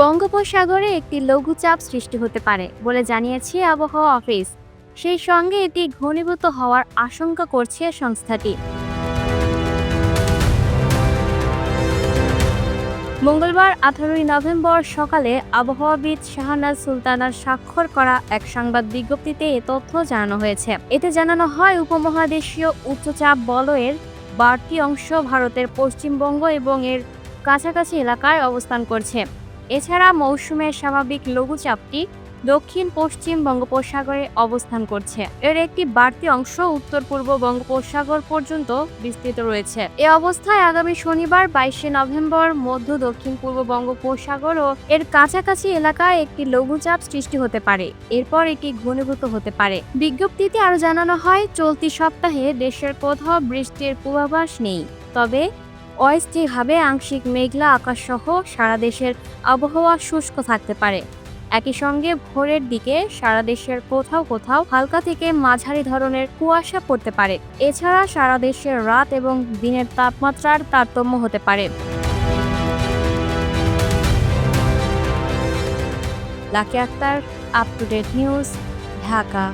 বঙ্গোপসাগরে একটি লঘুচাপ সৃষ্টি হতে পারে বলে জানিয়েছে আবহাওয়া অফিস। সেই সঙ্গে এটি ঘনীভূত হওয়ার আশঙ্কা করছে সংস্থাটি। মঙ্গলবার আঠারোই নভেম্বর সকালে আবহাওয়াবিদ শাহনাজ সুলতানার স্বাক্ষর করা এক সংবাদ বিজ্ঞপ্তিতে এ তথ্য জানানো হয়েছে। এতে জানানো হয়, উপমহাদেশীয় উচ্চচাপ বলয়ের বাড়তি অংশ ভারতের পশ্চিমবঙ্গ এবং এর কাছাকাছি এলাকায় অবস্থান করছে। এছাড়া মৌসুমের স্বাভাবিক লঘুচাপটি দক্ষিণ পশ্চিম বঙ্গোপসাগরে অবস্থান করছে। এর একটি বাড়তি অংশ উত্তর পূর্ব বঙ্গোপসাগর পর্যন্ত বিস্তৃত রয়েছে। এ অবস্থায় আগামী শনিবার, বাইশে নভেম্বর, মধ্য দক্ষিণ পূর্ব বঙ্গোপসাগর ও এর কাছাকাছি এলাকায় একটি লঘুচাপ সৃষ্টি হতে পারে। এরপর এটি ঘনীভূত হতে পারে। বিজ্ঞপ্তিতে আরও জানানো হয়, চলতি সপ্তাহে দেশের কোথাও বৃষ্টির পূর্বাভাস নেই। তবে অস্থায়ীভাবে আংশিক মেঘলা আকাশ সহ সারা দেশের আবহাওয়া শুষ্ক থাকতে পারে। একই সঙ্গে ভোরের দিকে সারা দেশের কোথাও কোথাও হালকা থেকে মাঝারি ধরনের কুয়াশা পড়তে পারে। এছাড়া সারা দেশের রাত এবং দিনের তাপমাত্রার তারতম্য হতে পারে। Lucky Akter up to date news Dhaka.